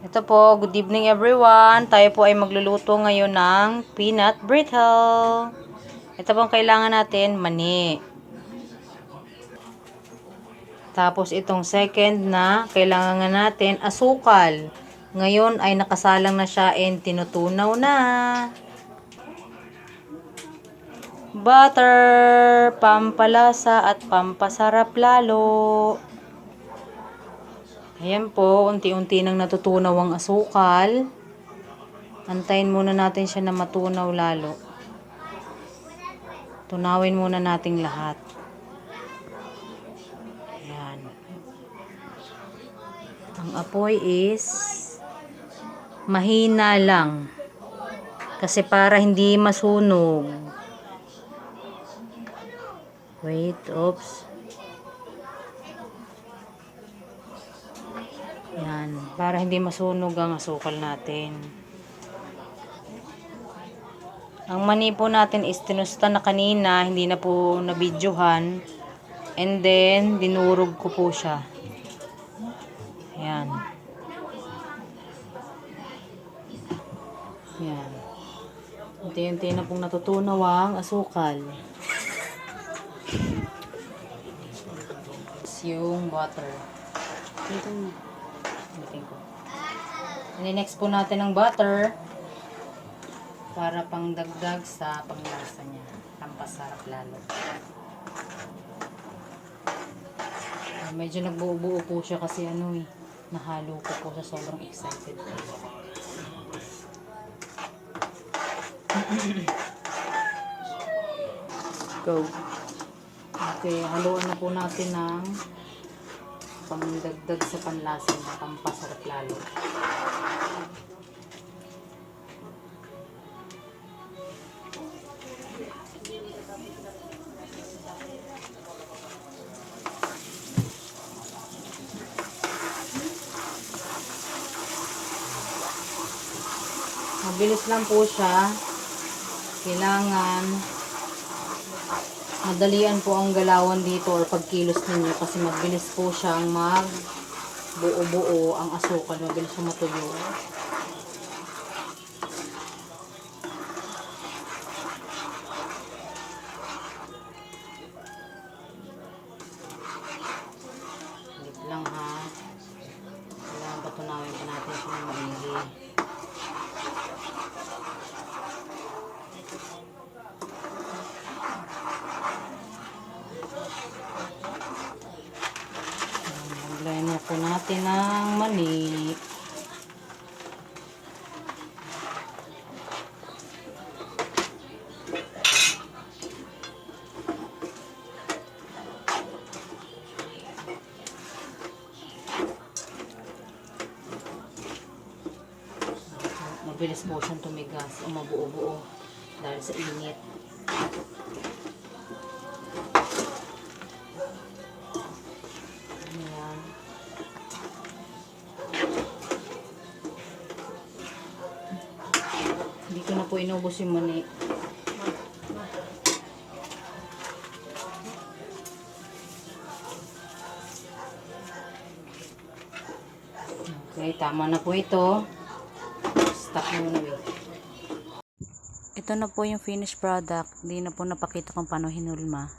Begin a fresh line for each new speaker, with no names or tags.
Ito po, good evening everyone. Tayo po ay magluluto ngayon ng peanut brittle. Ito po ang kailangan natin, mani. Tapos itong second na kailangan natin, asukal. Ngayon ay nakasalang na siya and tinutunaw na. Butter, pampalasa at pampasarap lalo. Ayan po, unti-unti nang natutunaw ang asukal. Antayin muna natin siya na matunaw lalo. Tunawin muna nating lahat. Ayan. Ang apoy is mahina lang. Kasi para hindi masunog. Wait, oops. Para hindi masunog ang asukal natin. Ang mani po natin is tinusta na kanina, hindi na po nabidyohan. And then, dinurog ko po siya. Yan. Yan. Unti-unti na pong natutunaw ang asukal. Tapos yung butter. Dito. Bitin ko. And next po natin ang butter para pang dagdag sa panglasa niya. Pampasarap lalo. Ah, medyo nagbuo-buo po siya kasi ano eh. Nahalo ko po sa sobrang excited. Go. Okay, haluan na po natin ng pangdagdag sa panlasa na pampasarap lalo. Mabilis lang po siya. Kailangan madalian po ang galawan dito or pagkilos ninyo kasi mabilis po siyang mag buo-buo ang asukal. Mabilis siyang matuyo. Wait lang ha. Kailangan patunawin pa natin siya ng maigi. Lagyan na po natin ng mani. Mabilis po siyang tumigas o mabuo-buo dahil sa init. Hindi ko na po inubos yung mani. Okay, tama na po ito. Stop na muna. Ito na po yung finished product. Hindi na po napakita kung paano hinulma.